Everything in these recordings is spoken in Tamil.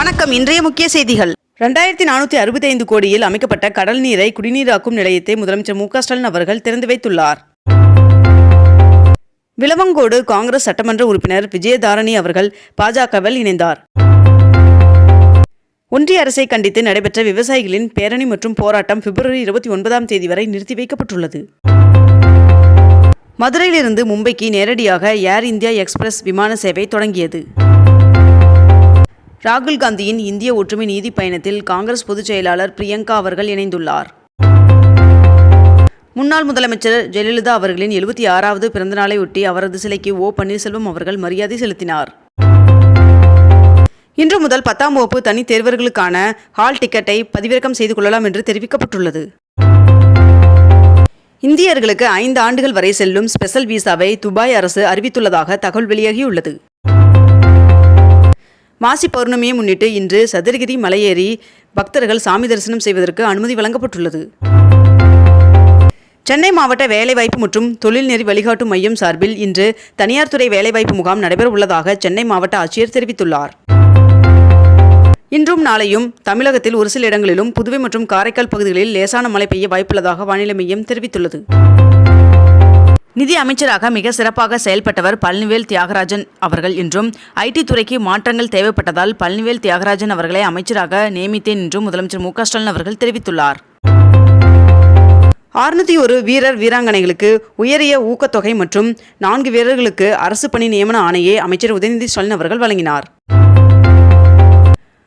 வணக்கம். இன்றைய முக்கிய செய்திகள். ரெண்டாயிரத்தி நானூற்றி அறுபத்தைந்து கோடியில் அமைக்கப்பட்ட கடல் நீரை குடிநீராக்கும் நிலையத்தை முதலமைச்சர் மு ஸ்டாலின் அவர்கள் திறந்து வைத்துள்ளார். விளவங்கோடு காங்கிரஸ் சட்டமன்ற உறுப்பினர் விஜயதாரணி அவர்கள் பாஜகவில் இணைந்தார். ஒன்றிய அரசை கண்டித்து நடைபெற்ற விவசாயிகளின் பேரணி மற்றும் போராட்டம் பிப்ரவரி இருபத்தி ஒன்பதாம் தேதி வரை நிறுத்தி வைக்கப்பட்டுள்ளது. மதுரையிலிருந்து மும்பைக்கு நேரடியாக ஏர் இந்தியா எக்ஸ்பிரஸ் விமான சேவை தொடங்கியது. ராகுல் காந்தியின் இந்திய ஒற்றுமை நீதி பயணத்தில் காங்கிரஸ் பொதுச் செயலாளர் பிரியங்கா அவர்கள் இணைந்துள்ளார். முன்னாள் முதலமைச்சர் ஜெயலலிதா அவர்களின் எழுபத்தி ஆறாவது பிறந்தநாளையொட்டி அவரது சிலைக்கு ஓ. பன்னீர்செல்வம் அவர்கள் மரியாதை செலுத்தினார். இன்று முதல் பத்தாம் வகுப்பு தனித் தேர்வர்களுக்கான ஹால் டிக்கெட்டை பதிவிறக்கம் செய்து கொள்ளலாம் என்று தெரிவிக்கப்பட்டுள்ளது. இந்தியர்களுக்கு ஐந்து ஆண்டுகள் வரை செல்லும் ஸ்பெஷல் விசாவை துபாய் அரசு அறிவித்துள்ளதாக தகவல் வெளியாகியுள்ளது. மாசி பௌர்ணமியை முன்னிட்டு இன்று சதுரகிரி மலையேறி பக்தர்கள் சாமி தரிசனம் செய்வதற்கு அனுமதி வழங்கப்பட்டுள்ளது. சென்னை மாவட்ட வேலைவாய்ப்பு மற்றும் தொழில்நெறி வழிகாட்டு மையம் சார்பில் இன்று தனியார் துறை வேலைவாய்ப்பு முகாம் நடைபெற உள்ளதாக சென்னை மாவட்ட ஆட்சியர் தெரிவித்துள்ளார். இன்றும் நாளையும் தமிழகத்தில் ஒரு சில இடங்களிலும் புதுவை மற்றும் காரைக்கால் பகுதிகளில் லேசான மழை பெய்ய வாய்ப்புள்ளதாக வானிலை மையம் தெரிவித்துள்ளது. நிதி அமைச்சராக மிக சிறப்பாக செயல்பட்டவர் பழனிவேல் தியாகராஜன் அவர்கள் என்றும் ஐடி துறைக்கு மாற்றங்கள் தேவைப்பட்டதால் பழனிவேல் தியாகராஜன் அவர்களை அமைச்சராக நியமித்தேன் என்றும் முதலமைச்சர் மு க ஸ்டாலின் அவர்கள் தெரிவித்துள்ளார். ஆறுநூத்தி ஒரு வீரர் வீராங்கனைகளுக்கு உயரிய ஊக்கத்தொகை மற்றும் நான்கு வீரர்களுக்கு அரசு பணி நியமன ஆணையை அமைச்சர் உதயநிதி ஸ்டாலின் அவர்கள் வழங்கினார்.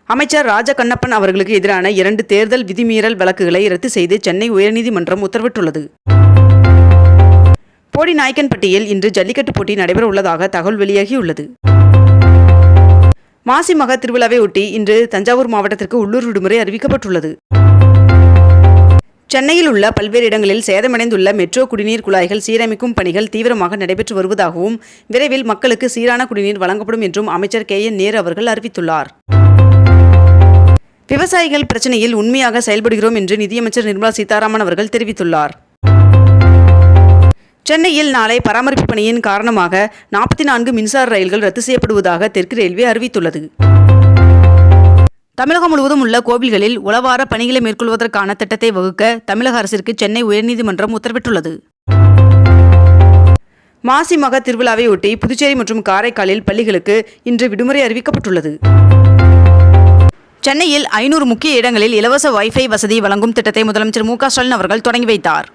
அமைச்சர் ராஜ கண்ணப்பன் அவர்களுக்கு எதிரான இரண்டு தேர்தல் விதிமீறல் வழக்குகளை ரத்து செய்து சென்னை உயர்நீதிமன்றம் உத்தரவிட்டுள்ளது. போடி நாய்க்கன்பட்டியில் இன்று ஜல்லிக்கட்டு போட்டி நடைபெற உள்ளதாக தகவல் வெளியாகியுள்ளது. மாசி மக திருவிழாவை ஒட்டி இன்று தஞ்சாவூர் மாவட்டத்திற்கு உள்ளூர் விடுமுறை அறிவிக்கப்பட்டுள்ளது. சென்னையில் உள்ள பல்வேறு இடங்களில் சேதமடைந்துள்ள மெட்ரோ குடிநீர் குழாய்கள் சீரமைக்கும் பணிகள் தீவிரமாக நடைபெற்று வருவதாகவும் விரைவில் மக்களுக்கு சீரான குடிநீர் வழங்கப்படும் என்றும் அமைச்சர் கே என் நேரு அவர்கள் அறிவித்துள்ளார். விவசாயிகள் பிரச்சனையில் உண்மையாக செயல்படுகிறோம் என்று நிதியமைச்சர் நிர்மலா சீதாராமன் அவர்கள் தெரிவித்துள்ளார். சென்னையில் நாளை பராமரிப்பு பணியின் காரணமாக நாற்பத்தி நான்கு மின்சார ரயில்கள் ரத்து செய்யப்படுவதாக தெற்கு ரயில்வே அறிவித்துள்ளது. தமிழகம் முழுவதும் உள்ள கோவில்களில் உளவார பணிகளை மேற்கொள்வதற்கான திட்டத்தை வகுக்க தமிழக அரசிற்கு சென்னை உயர்நீதிமன்றம் உத்தரவிட்டுள்ளது. மாசி மக திருவிழாவையொட்டி புதுச்சேரி மற்றும் காரைக்காலில் பள்ளிகளுக்கு இன்று விடுமுறை அறிவிக்கப்பட்டுள்ளது. சென்னையில் ஐநூறு முக்கிய இடங்களில் இலவச வைஃபை வசதி வழங்கும் திட்டத்தை முதலமைச்சர் மு க ஸ்டாலின் அவர்கள் தொடங்கி வைத்தார்.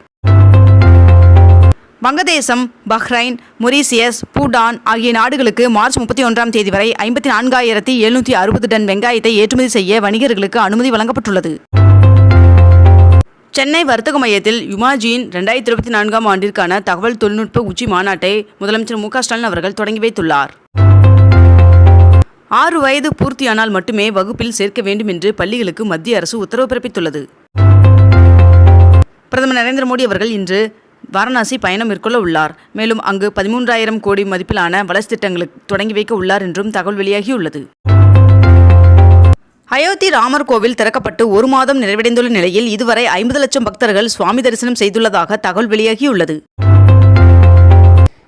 வங்கதேசம் பஹ்ரைன் மொரீசியஸ் பூடான் ஆகிய நாடுகளுக்கு மார்ச் முப்பத்தி ஒன்றாம் தேதி வரை ஐம்பத்தி நான்காயிரத்தி எழுநூற்றி அறுபது டன் வெங்காயத்தை ஏற்றுமதி செய்ய வணிகர்களுக்கு அனுமதி வழங்கப்பட்டுள்ளது. சென்னை வர்த்தக மையத்தில் யுமாஜியின் ரெண்டாயிரத்தி இருபத்தி நான்காம் ஆண்டிற்கான தகவல் தொழில்நுட்ப உச்சி மாநாட்டை முதலமைச்சர் மு ஸ்டாலின் அவர்கள் தொடங்கி வைத்துள்ளார். ஆறு வயது பூர்த்தியானால் மட்டுமே வகுப்பில் சேர்க்க வேண்டும் என்று பள்ளிகளுக்கு மத்திய அரசு உத்தரவு பிறப்பித்துள்ளது. பிரதமர் நரேந்திர மோடி அவர்கள் இன்று வாரணாசி பயணம் மேற்கொள்ள உள்ளார். மேலும் அங்கு பதிமூன்றாயிரம் கோடி மதிப்பிலான வளர்ச்சி திட்டங்களுக்கு தொடங்கி வைக்க உள்ளார் என்றும் தகவல் வெளியாகியுள்ளது. அயோத்தி ராமர் கோவில் திறக்கப்பட்டு ஒரு மாதம் நிறைவடைந்துள்ள நிலையில் இதுவரை ஐம்பது லட்சம் பக்தர்கள் சுவாமி தரிசனம் செய்துள்ளதாக தகவல் வெளியாகியுள்ளது.